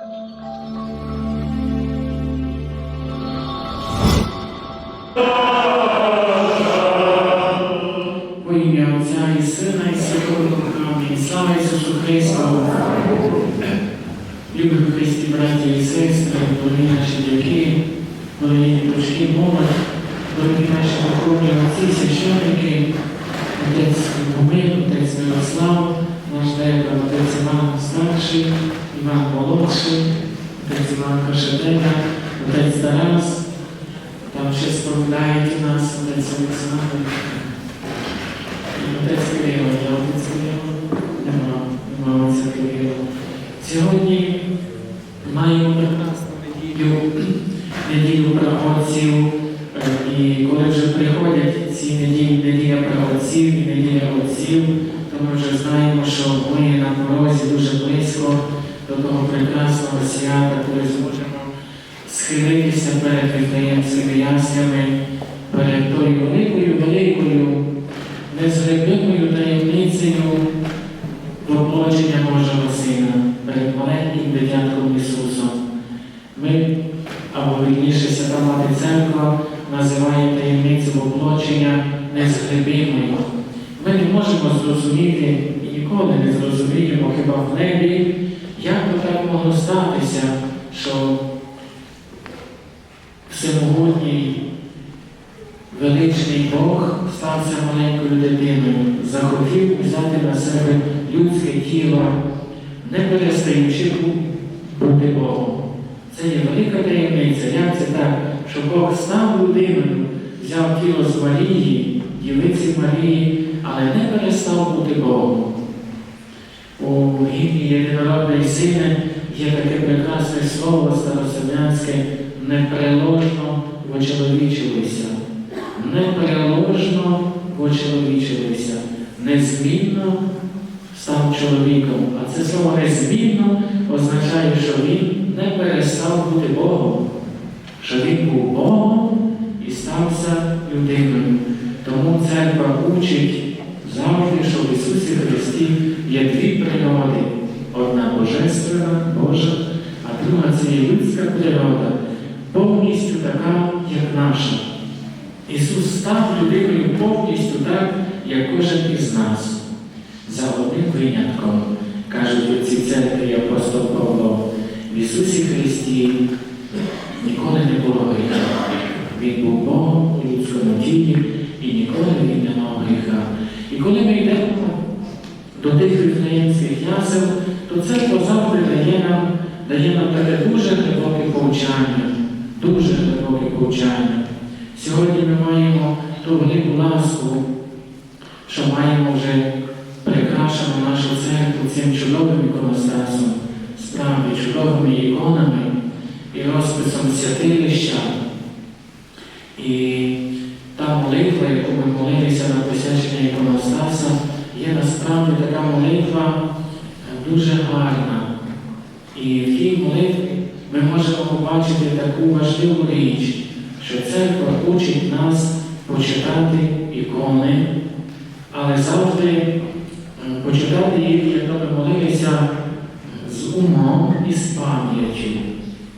Во ім'я Отця і Сина, і Святого Духа. Амінь. Слава Ісусу Христу! Любі в Христі, браті і сестри, дорогі наші дяки, дорогі дочки, молодь, дорогі наші духовні отці, священники, отець Любомир, отець Мирослав, наш декан, отець Іван Старший, Іван Кашетеня, отець Тарас, там ще сповідають нас отець Олександр. Церква, називає таємницю воплочення незглибиною. Ми не можемо зрозуміти і ніколи не зрозуміємо хіба в небі, як би так могло статися, що всемогутній Величний Бог стався маленькою дитиною, захотів взяти на себе людське тіло, не перестаючи бути Богом. Це є велика таємниця. Як це так, що Бог став людиною, взяв тіло з Марії, дівиці Марії, але не перестав бути Богом. У гімні єдинородної сини є таке прекрасне слово староселянське непреложно вочеловічилися непереложно почоловічилися, незмінно став чоловіком. А це слово незмінно означає, що він не перестав бути Богом, що він був Богом і стався людиною. Тому церква учить завжди, що в Ісусі Христі є дві природи. Одна божественна, Божа, а друга це є людська природа, повністю така, як наша. Ісус став людиною повністю так, як кожен із нас. За одним винятком, кажуть отці церкви і апостол Павло, в Ісусі Христі ніколи не було гріха. Він був Богом у людському тілі і ніколи він не мав гріха. І коли ми йдемо до тих віфлеємських ясел, то церква завжди дає нам, дає нам таке дуже глибоке повчання, дуже глибоке повчання. Сьогодні ми маємо ту велику ласку, що маємо вже прикрашену нашу церкву цим чудовим іконостасом, справді чудовими іконами і розписом святилища. І та молитва, яку ми молилися на посвячення іконостаса, є насправді така молитва е, дуже гарна. І в тій молитві ми можемо побачити таку важливу річ що церква учить нас почитати ікони, але завжди почитати їх, як ми молилися, з умом і з пам'яттю.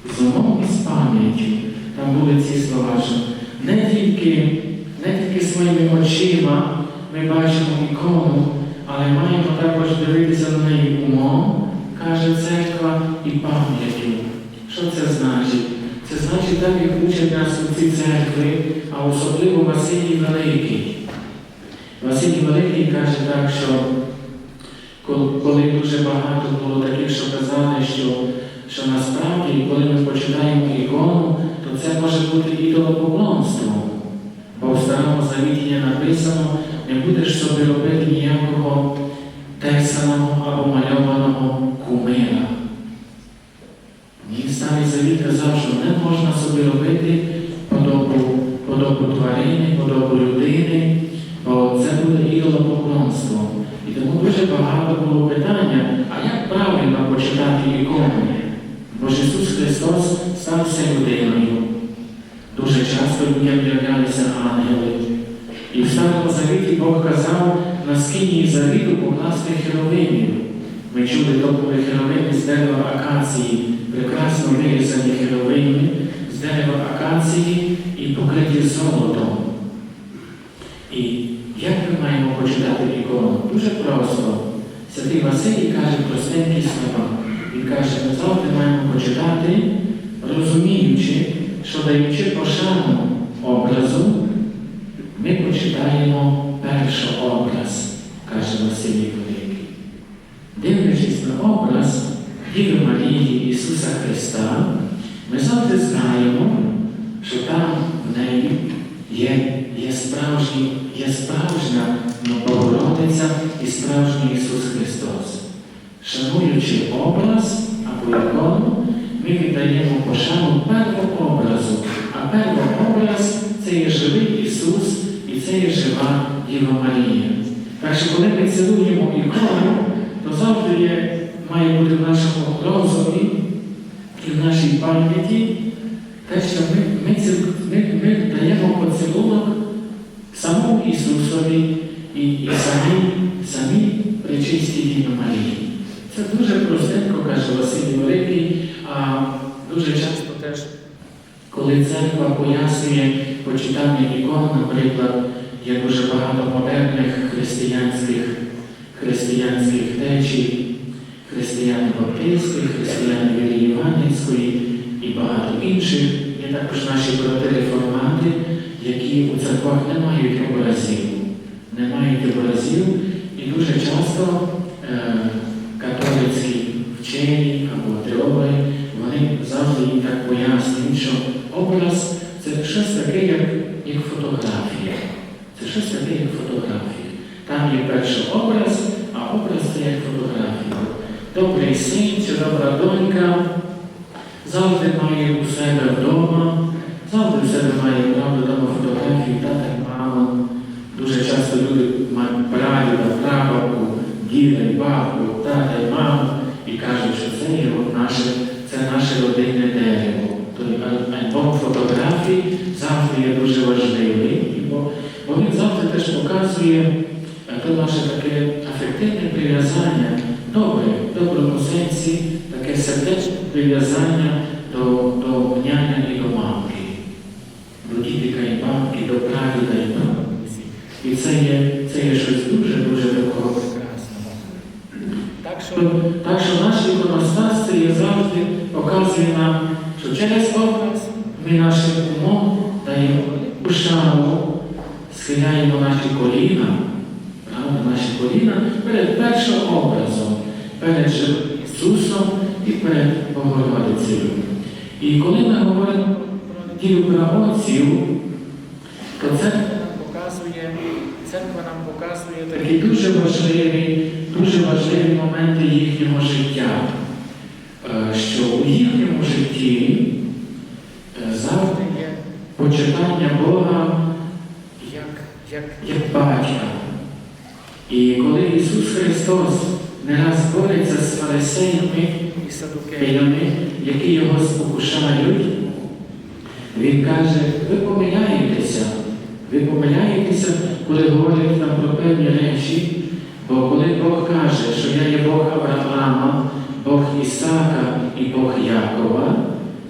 З умом і з пам'яттю. Там були ці слова, що не тільки, не тільки своїми очима ми бачимо ікону, але маємо також дивитися на неї умом, каже церква, і пам'яттю. Що це значить? Це значить так, як учать нас у цій церкви, а особливо Василій Великий. Василій Великий каже так, що коли дуже багато було таких, що казали, що, що насправді, коли ми починаємо ікону, то це може бути ідолопоклонством. Бо в Старому Завіті написано, не будеш собі робити ніякого тесаного або мальованого кумира. І старий завіт казав, що не можна собі робити подобу, подобу тварини, подобу людини, бо це буде ідолопоклонство. І тому дуже багато було питання, а як правильно почитати ікони? Бо Ісус Христос стався людиною. Дуже часто людям являлися ангели. І в Старому Завіті Бог казав на скині завіту покласти херовимів. Ми чули, то були херовими з дерева акації, прекрасно вирізані херовими з дерева акації і покриті золотом. І як ми маємо почитати ікону? Дуже просто. Святий Василій каже простенькі слова. Він каже, ми завжди маємо почитати, розуміючи, що даючи пошану образу, ми почитаємо перший образ, каже Василій Великий. Дивлячись на образ Діви Марії Ісуса Христа, ми завжди знаємо, що там в неї є, є, справжній, є справжня Богородиця і справжній Ісус Христос. Шануючи образ або ікону, ми віддаємо пошану первого образу, а перший образ це є живий Ісус і це є жива Діва Марія. Так що, коли ми цілуємо ікону, то завжди є, має бути в нашому розумі і в нашій пам'яті каже Василій Великий, а дуже часто теж, коли церква пояснює почитання ікон, наприклад, є дуже багато модерних християнських, християнських течій, християн баптистських, християн Вірі Іванівської і багато інших. Є також наші брати реформати, які у церквах не мають образів, не мають образів, і дуже часто е, як, фотографія. Це щось таке, як фотографія. Там є перший образ, а образ це як фотографія. Добрий син чи добра донька завжди має у себе вдома, завжди у себе має правда вдома фотографії тата і мама. Дуже часто люди мають прадіда, прабабку, діда і бабку, тата і маму і кажуть, що це є наше, це наше родинне дерево. Аль- альбом фотографій завжди є дуже важливий, і бо, бо він завжди теж показує е, то наше таке афективне прив'язання, добре, в доброму сенсі, таке сердечне прив'язання до, до няня і до мамки, до дідика і бабки, до прадіда і бабусі. І це є, це є щось дуже-дуже такого прекрасного. Так що, так що є завжди показує нам, що через образ ми нашим умом даємо шану, схиляємо наші коліна, правда, наші коліна перед першим образом, перед Ісусом і перед Богородицею. І коли ми говоримо про дію правоців, то нам показує, церква нам показує такі дуже важливі, дуже важливі моменти їхнього життя, Е, що у їхньому житті е, завжди є почитання Бога як, як, батька. І коли Ісус Христос не раз бореться з фарисеями і садукеями, які його спокушають, він каже, ви помиляєтеся, ви помиляєтеся, коли говорите нам про певні речі, бо коли Бог каже, що я є Бог Авраама, Бог Ісака і Бог Якова,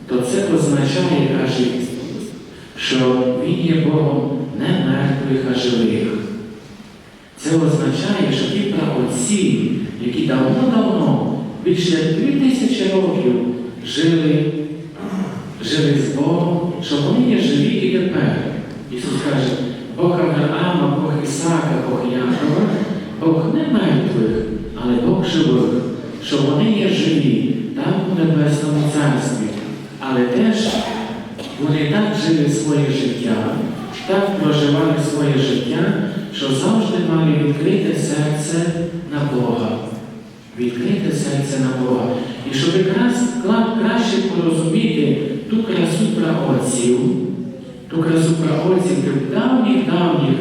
то це означає, каже що Він є Богом не мертвих, а живих. Це означає, що ті праотці, які давно-давно, більше дві тисячі років жили, жили з Богом, що вони є живі і тепер. Ісус каже, Бог Авраама, Бог Ісака, Бог Якова, Бог не мертвих, але Бог живих, що вони є живі там у Небесному Царстві. Але теж вони так жили своє життя, так проживали своє життя, що завжди мали відкрите серце на Бога. Відкрите серце на Бога. І щоб якраз краще порозуміти ту красу праотців, ту красу праотців тих давніх, давніх,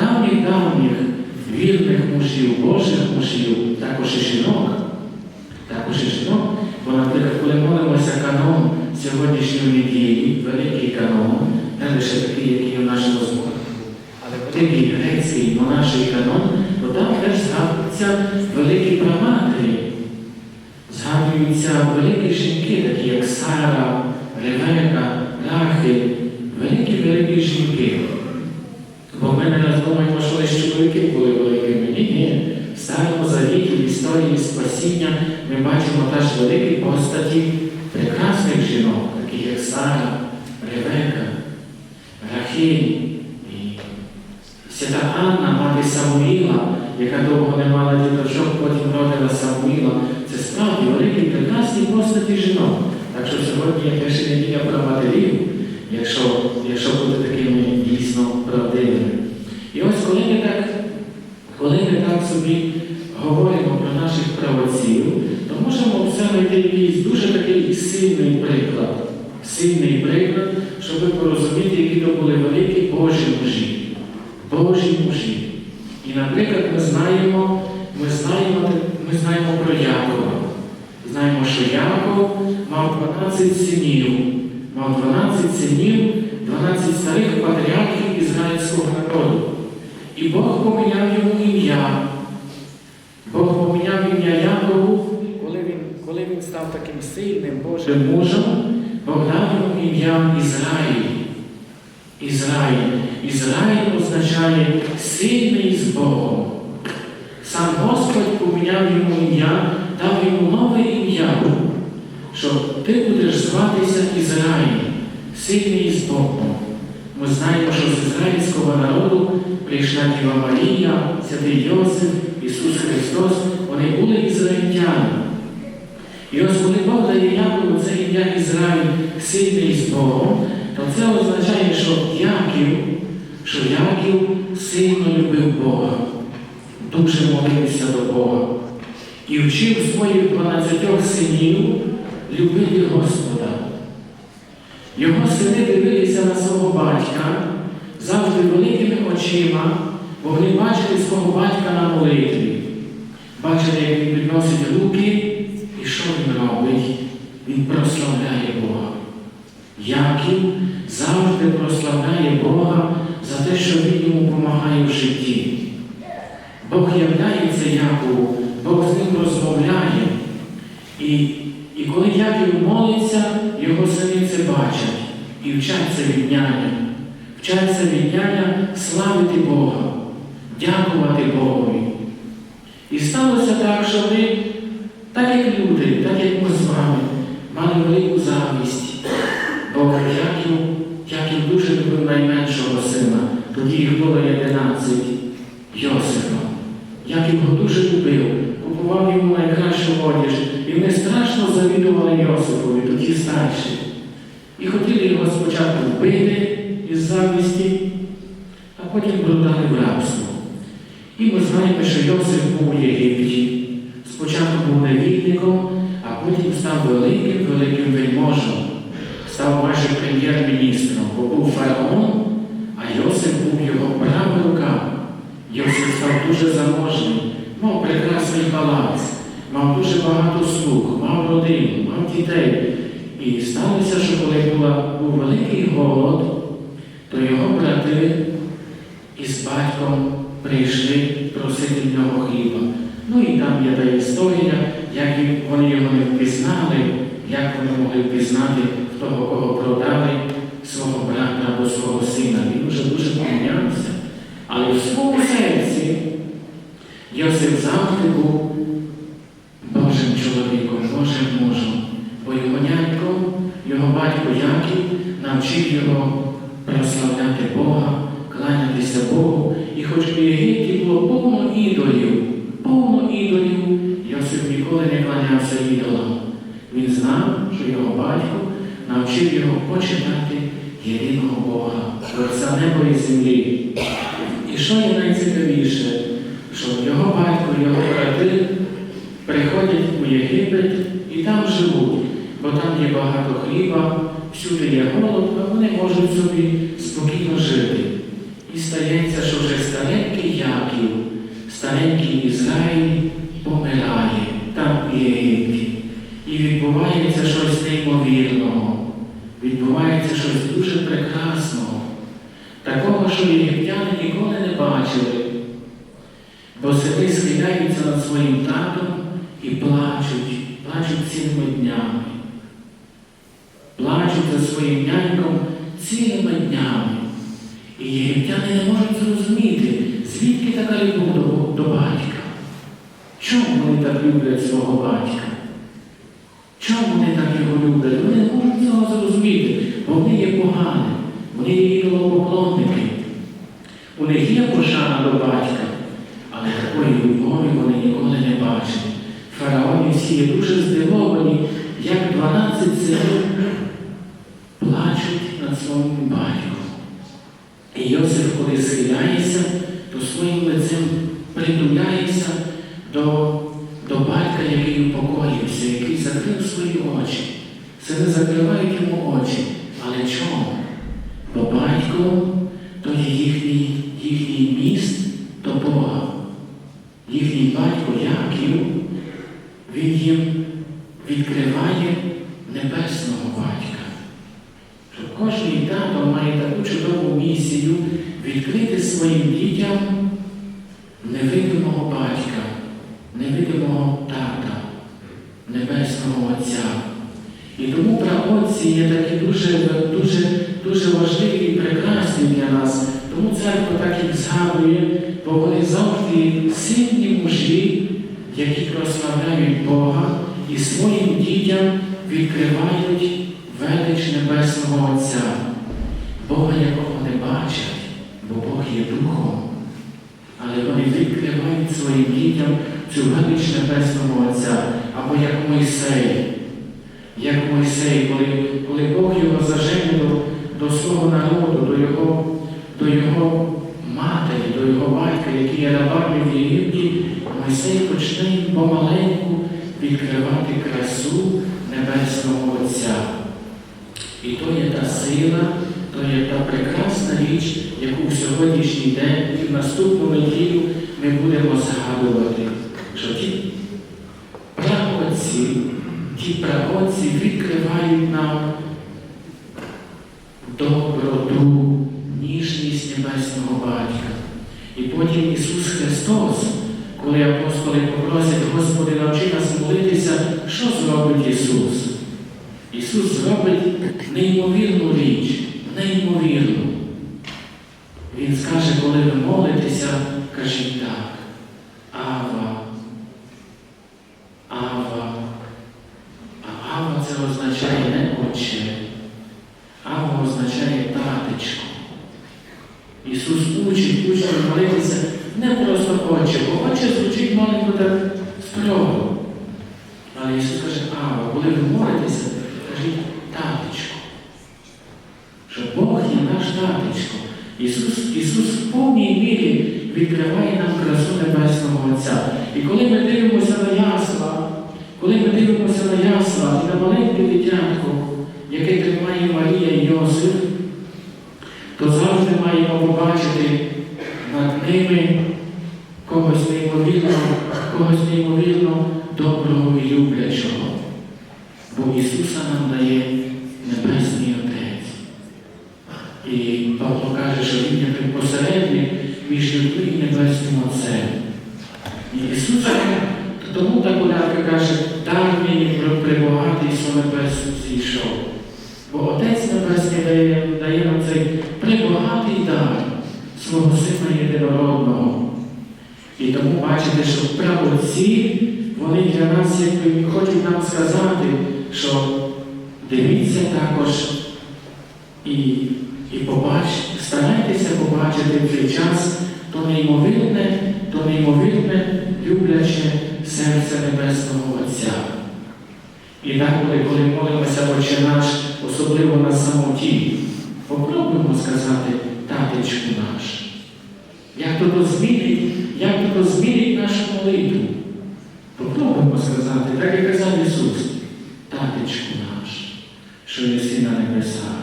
давніх, давніх вірних мужів, Божих мужів, також і жінок. Також і жінок. Бо, наприклад, коли молимося канон сьогоднішньої неділі, великий канон, не лише такий, який у нашому зборі, але великий грецький монаший канон, то там теж згадуються великі праматері. Згадуються великі жінки, такі як Сара, Ревека, Рахи, великі-великі жінки. Бо ми не раз думаємо, що чоловіки були великими. Ні. В Старому Завіті, в історії спасіння ми бачимо теж великі постаті прекрасних жінок, таких як Сара, Рахіль свята Анна, мати Самуїла, яка довго не мала діточок, потім родила Самуїла. Це справді великі прекрасні постаті жінок. Так що сьогодні є перша неділя про матерів, якщо, якщо бути такими дійсно правдивими. І ось коли ми так, коли ми так собі говоримо про наших правоців, то можемо в знайти якийсь дуже такий сильний приклад. Сильний приклад, щоб порозуміти, які то були великі Божі мужі. Божі мужі. І, наприклад, ми знаємо, ми знаємо, ми знаємо про Якова. Знаємо, що Яков мав 12 синів, мав 12 синів, 12 старих патріархів ізраїльського народу. І Бог поміняв йому ім'я. Бог поміняв ім'я Якову, коли він, коли він став таким сильним Божим мужем, Бог дав йому ім'я Ізраїль. Ізраїль. Ізраїль означає сильний з Богом. Сам Господь поміняв йому ім'я, дав йому нове ім'я, що ти будеш зватися Ізраїль, сильний з Богом. Ми знаємо, що з ізраїльського народу прийшла Діва Марія, святий Йосиф, Ісус Христос, вони були ізраїльтяни. І ось коли Бог дає Якову це ім'я Ізраїль сильний з Богом, то це означає, що Яків, що Яків сильно любив Бога, дуже молився до Бога і вчив своїх 12 синів любити Господа. Його сини дивилися на свого батька завжди великими очима, бо вони бачили свого батька на молитві. Бачили, як він підносить руки, і що він робить? Він прославляє Бога. Яків завжди прославляє Бога за те, що він йому допомагає в житті. Бог являється Якову, Бог з ним розмовляє. І, і коли Яків молиться, його сини це бачать і вчаться від няня. Вчаться від няня славити Бога, дякувати Богові. І сталося так, що ми, так як люди, так як ми з вами, мали велику завість. Бо Яків, Яків дуже любив найменшого сина, тоді їх було 11 Йосифа. Яків його дуже любив, купував йому найкращу одіж, і вони страшно завідували Йосифові, тоді старші. І хотіли його спочатку вбити із завісті, а потім продали в рабство. І ми знаємо, що Йосиф був у Єгипті. Спочатку був невільником, потім став великим, великим вельможем. Став майже прем'єр-міністром, бо був фараон, а Йосиф був його права рука. Йосиф став дуже заможний, мав прекрасний палац, мав дуже багато слуг, мав родину, мав дітей. І сталося, що коли була, був великий голод, то його брати із батьком прийшли просити в нього хліба. Ну і там є та історія, як вони його не впізнали, як вони могли впізнати того, кого продали, свого брата або свого сина. Він вже дуже помінявся. Але в своєму серці Йосип завжди був Божим чоловіком, Божим мужем. Бо його нянько, його батько Яків навчив його прославляти Бога, кланятися Богу. І хоч в Єгипті було повно ідолів, не ідолам. Він знав, що його батько навчив його почитати єдиного Бога, Творця неба і землі. І що є найцікавіше, що його батько, його брати приходять у Єгипет і там живуть, бо там є багато хліба, всюди є голод, а вони можуть собі спокійно жити. І стається, що вже старенький Яків, старенький Ізраїль помирає там. І відбувається щось неймовірного, відбувається щось дуже прекрасного, такого, що єгиптяни ніколи не бачили. Бо сини схиляються над своїм татом і плачуть, плачуть цілими днями. Плачуть за своїм няньком цілими днями. І єгиптяни не можуть зрозуміти, звідки така любов до батька. Чому вони так люблять свого батька? Чому вони так його люблять? Вони не можуть цього зрозуміти, бо вони є погані, вони є ідолопоклонники. У них є пошана до батька, але такої любові вони ніколи не бачили. Фараоні всі є дуже здивовані, як 12 синів плачуть над своїм батьком. І Йосиф, коли схиляється, то своїм лицем притуляється до, до батька, який упокоївся, який закрив свої очі. Сини закривають йому очі. Але чому? Такі дуже, дуже, дуже важливі і прекрасні для нас. Тому церква так їх згадує, бо вони завжди сильні мужі, які прославляють Бога і своїм дітям відкривають велич Небесного Отця, Бога, якого не бачать, бо Бог є Духом. Але вони відкривають своїм дітям цю велич Небесного Отця, або як Мойсей. Як Мойсей, коли, коли Бог його зажене до, до свого народу, до його, до його матері, до його батька, який рабами в Єгипті, Мойсей почне помаленьку відкривати красу Небесного Отця. І то є та сила, то є та прекрасна річ, яку в сьогоднішній день і в наступну неділю ми будемо згадувати, що ті ті праотці відкривають нам доброту, ніжність Небесного Батька. І потім Ісус Христос, коли апостоли попросять, Господи, навчи нас молитися, що зробить Ісус? Ісус зробить неймовірну річ, неймовірну. Він скаже, коли ви молитеся, кажіть так. Ава. Ава. А Ава це означає не Отче. Ава означає татечко. Ісус учить молитися не просто Отче, бо Отче звучить маленько так строго. Але Ісус каже, Ава, коли ви молитеся, кажіть татечко. Що Бог є наш татечко. Ісус, Ісус в повній мірі відкриває нам красу Небесного Отця. І коли ми дивимося на ясла, коли ми дивимося на ясла і на маленьке дитятко, яке тримає Марія і Йосиф, то завжди маємо побачити ними когось неймовірно, когось неймовірно доброго і люблячого. Бо Ісуса нам дає Небесний Отець. І Павло каже, що Він є посередник між людьми і Небесним Отцем. І Ісус тому та колядка каже, дар мені прибагатий з небесу зійшов. Бо Отець Небесний дає, дає нам цей свого Сина Єдинородного. І тому бачите, що правоці, вони для нас якби хочуть нам сказати, що дивіться також і, і побач, старайтеся побачити в цей час то неймовірне, то неймовірне, любляче серце Небесного Отця. І деколи, коли молимося Отче наш, особливо на самоті, попробуємо сказати татечку наш. Як то змінить, як то змінить нашу молитву? Попробуємо сказати, так як казав Ісус, татечку наш, що єси на небесах.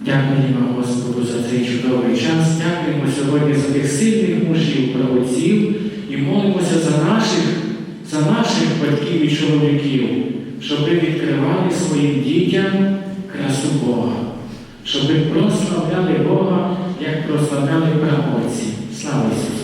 Дякуємо Господу за цей чудовий час. Дякуємо сьогодні за тих сильних мужів, правоців і молимося за наших, за наших батьків і чоловіків, щоб ви відкривали своїм дітям красу Бога, щоб прославляли Бога, як прославляли правоці. Слава Ісусу!